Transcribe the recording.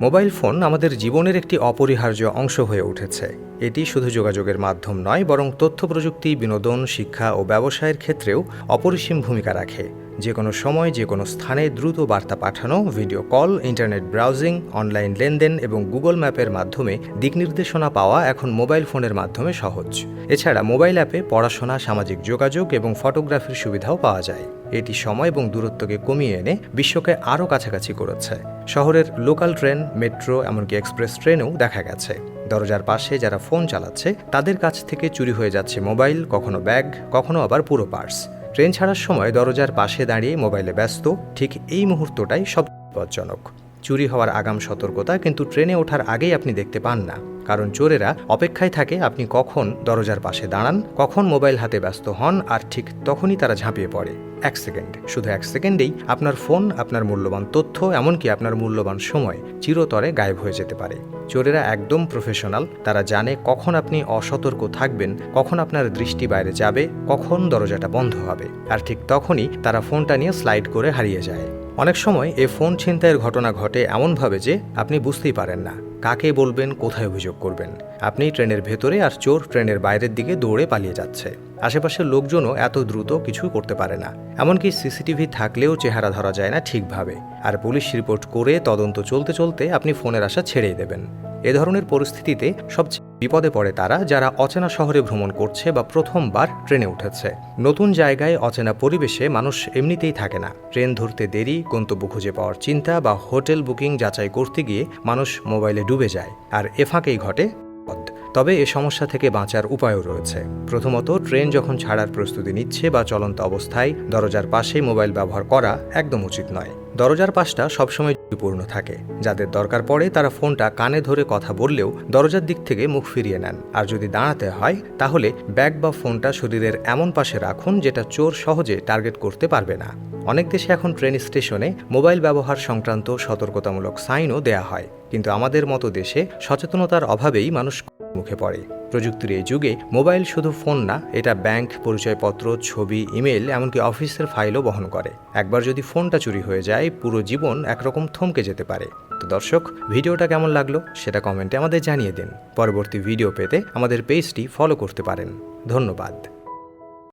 Mobile phone আমাদের জীবনের একটি অপরিহার্য অংশ হয়ে উঠেছে। এটি শুধু যোগাযোগের মাধ্যম নয়, বরং তথ্য প্রযুক্তি, বিনোদন, শিক্ষা ও ব্যবসায়ের ক্ষেত্রেও অপরিসীম ভূমিকা রাখে। যে কোনো সময় যে কোনো স্থানে দ্রুত বার্তা পাঠানো, video call, internet browsing, online লেনদেন এবং গুগল ম্যাপের মাধ্যমে দিক নির্দেশনা পাওয়া এখন মোবাইল ফোনের মাধ্যমে সহজ। এছাড়া মোবাইল অ্যাপে পড়াশোনা, সামাজিক যোগাযোগ এবং ফটোগ্রাফির সুবিধাও পাওয়া যায়। এটি সময় এবং দূরত্বকে কমিয়ে এনে বিশ্বকে আরও কাছাকাছি করেছে। শহরের লোকাল ট্রেন, মেট্রো, এমনকি এক্সপ্রেস ট্রেনেও দেখা গেছে। দরজার পাশে যারা ফোন চালাচ্ছে, তাদের কাছ থেকে চুরি হয়ে যাচ্ছে মোবাইল, কখনো ব্যাগ, কখনো আবার পুরো পার্স। ট্রেন ছাড়ার সময় দরজার পাশে দাঁড়িয়ে মোবাইলে ব্যস্ত, ঠিক এই মুহূর্তটাই সব বিপজ্জনক। চুরি হওয়ার আগাম সতর্কতা কিন্তু ট্রেনে ওঠার আগেই আপনি দেখতে পান না। কারণ চোরেরা অপেক্ষায় থাকে আপনি কখন দরজার পাশে দাঁড়ান, কখন মোবাইল হাতে ব্যস্ত হন আর ঠিক তখনই তারা ঝাঁপিয়ে পড়ে। এক সেকেন্ড। শুধু এক সেকেন্ডেই আপনার ফোন, আপনার মূল্যবান তথ্য, এমনকি আপনার মূল্যবান সময় চিরতরে গায়েব হয়ে যেতে পারে। চোরেরা একদম প্রফেশনাল, তারা জানে কখন আপনি অসতর্ক থাকবেন, কখন আপনার দৃষ্টি বাইরে যাবে, কখন দরজাটা বন্ধ হবে। আর ঠিক তখনই তারা ফোনটা নিয়ে স্লাইড করে হারিয়ে যায়। অনেক সময় এ ফোন ছিনতাইয়ের ঘটনা ঘটে এমনভাবে যে আপনি বুঝতেই পারেন না। কাকে বলবেন, কোথায় অভিযোগ করবেন? আপনি ট্রেনের ভেতরে আর চোর ট্রেনের বাইরের দিকে দৌড়ে পালিয়ে যাচ্ছে। আশেপাশের লোকজনও এত দ্রুত কিছু করতে পারে না। এমনকি সিসিটিভি থাকলেও চেহারা ধরা যায় না ঠিকভাবে। আর পুলিশ রিপোর্ট করে তদন্ত চলতে চলতে আপনি ফোনের আশা ছেড়েই দেবেন। এ ধরনের পরিস্থিতিতে সবচেয়ে বিপদে পড়ে তারা, যারা অচেনা শহরে ভ্রমণ করছে বা প্রথমবার ট্রেনে উঠেছে। নতুন জায়গায় অচেনা পরিবেশে মানুষ এমনিতেই থাকে না। ট্রেন ধরতে দেরি, গন্তব্য খুঁজে পাওয়ার চিন্তা বা হোটেল বুকিং যাচাই করতে গিয়ে মানুষ মোবাইলে ডুবে যায়, আর এ ফাঁকেই ঘটে তবে এ সমস্যা থেকে বাঁচার উপায়ও রয়েছে। প্রথমত, ট্রেন যখন ছাড়ার প্রস্তুতি নিচ্ছে বা চলন্ত অবস্থায় দরজার পাশে মোবাইল ব্যবহার করা একদম উচিত নয়। দরজার পাশটা সবসময় ঝুঁকিপূর্ণ থাকে। যাদের দরকার পড়ে তারা ফোনটা কানে ধরে কথা বললেও দরজার দিক থেকে মুখ ফিরিয়ে নেন। আর যদি দাঁড়াতে হয়, তাহলে ব্যাগ বা ফোনটা শরীরের এমন পাশে রাখুন যেটা চোর সহজে টার্গেট করতে পারবে না। অনেক দেশে এখন ট্রেন স্টেশনে মোবাইল ব্যবহার সংক্রান্ত সতর্কতামূলক সাইনও দেয়া হয়। কিন্তু আমাদের মতো দেশে সচেতনতার অভাবেই মানুষ মুখে পড়ে। প্রযুক্তির এই যুগে মোবাইল শুধু ফোন না, এটা ব্যাংক, পরিচয়পত্র, ছবি ইমেল এমনকি অফিসের ফাইলও বহন করে। একবার যদি ফোনটা চুরি হয়ে যায়, পুরো জীবন একরকম থমকে যেতে পারে। তো দর্শক, ভিডিওটা কেমন লাগল সেটা কমেন্টে আমাদের জানিয়ে দিন। পরবর্তী ভিডিও পেতে আমাদের পেজটি ফলো করতে পারেন। ধন্যবাদ।